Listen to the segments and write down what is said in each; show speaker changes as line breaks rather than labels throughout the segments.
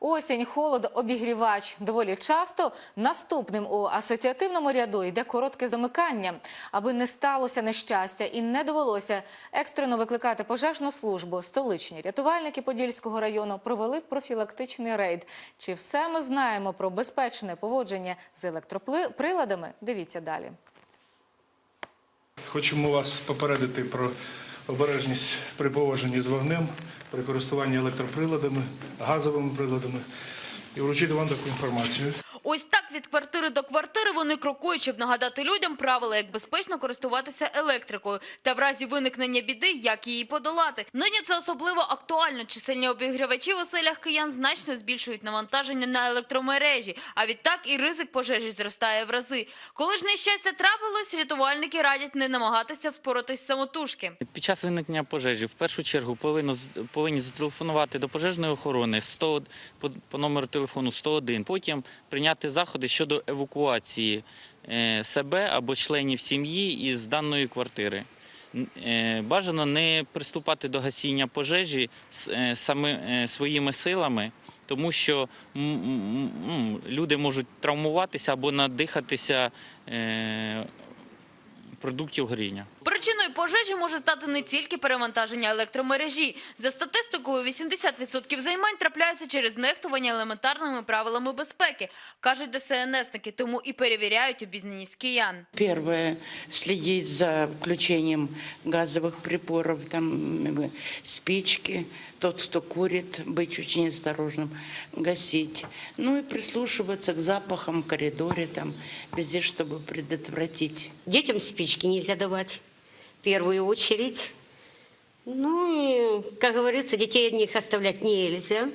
Осінь, холод, обігрівач. Доволі часто наступним у асоціативному ряду йде коротке замикання, аби не сталося нещастя і не довелося екстрено викликати пожежну службу. Столичні рятувальники Подільського району провели профілактичний рейд. Чи все ми знаємо про безпечне поводження з електроприладами? Дивіться далі.
Хочемо вас попередити про обережність при поводженні з вогнем, при користуванні електроприладами, газовими приладами і вручити вам таку інформацію.
Ось так від квартири до квартири вони крокують, щоб нагадати людям правила, як безпечно користуватися електрикою та в разі виникнення біди, як її подолати. Нині це особливо актуально. Чисельні обігрівачі в оселях киян значно збільшують навантаження на електромережі, а відтак і ризик пожежі зростає в рази. Коли ж нещастя трапилось, рятувальники радять не намагатися впоратись самотужки.
Під час виникнення пожежі в першу чергу повинно, повинні зателефонувати до пожежної охорони 100, по, по номеру телефону 101, потім прийняти заходи щодо евакуації е, себе або членів сім'ї із даної квартири. Е, Бажано не приступати до гасіння пожежі е, саме е, своїми силами, тому що люди можуть травмуватися або надихатися продуктів горіння.
Причиною пожежі може стати не тільки перевантаження електромережі. За статистикою, 80% займань трапляються через нехтування елементарними правилами безпеки, кажуть ДСНСники, тому і перевіряють обізнаність киян.
Первое – следить за включением газовых приборов, там, м, спички. Тот, кто курит, быть очень осторожным, гасить. Ну и прислушиваться к запахам в коридоре, там, везде, чтобы предотвратить
Детям спички Нельзя давать в первую очередь. Ну и, как говорится, детей одних оставлять нельзя.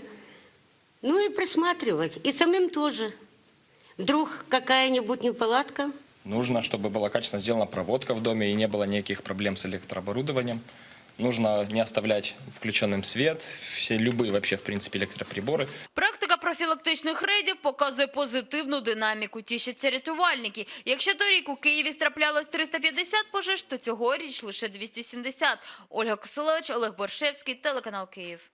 Ну и присматривать. И самим тоже. Вдруг какая-нибудь неполадка,
Нужно, чтобы была качественно сделана проводка в доме и не было никаких проблем с электрооборудованием. Нужно не оставлять включенным свет, все любые вообще, в принципе, электроприборы.
Профілактичних рейдів показує позитивну динаміку. Тішаться рятувальники. Якщо торік у Києві траплялось 350 пожеж, то цьогоріч лише 270. Ольга Косилович, Олег Боршевський, телеканал Київ.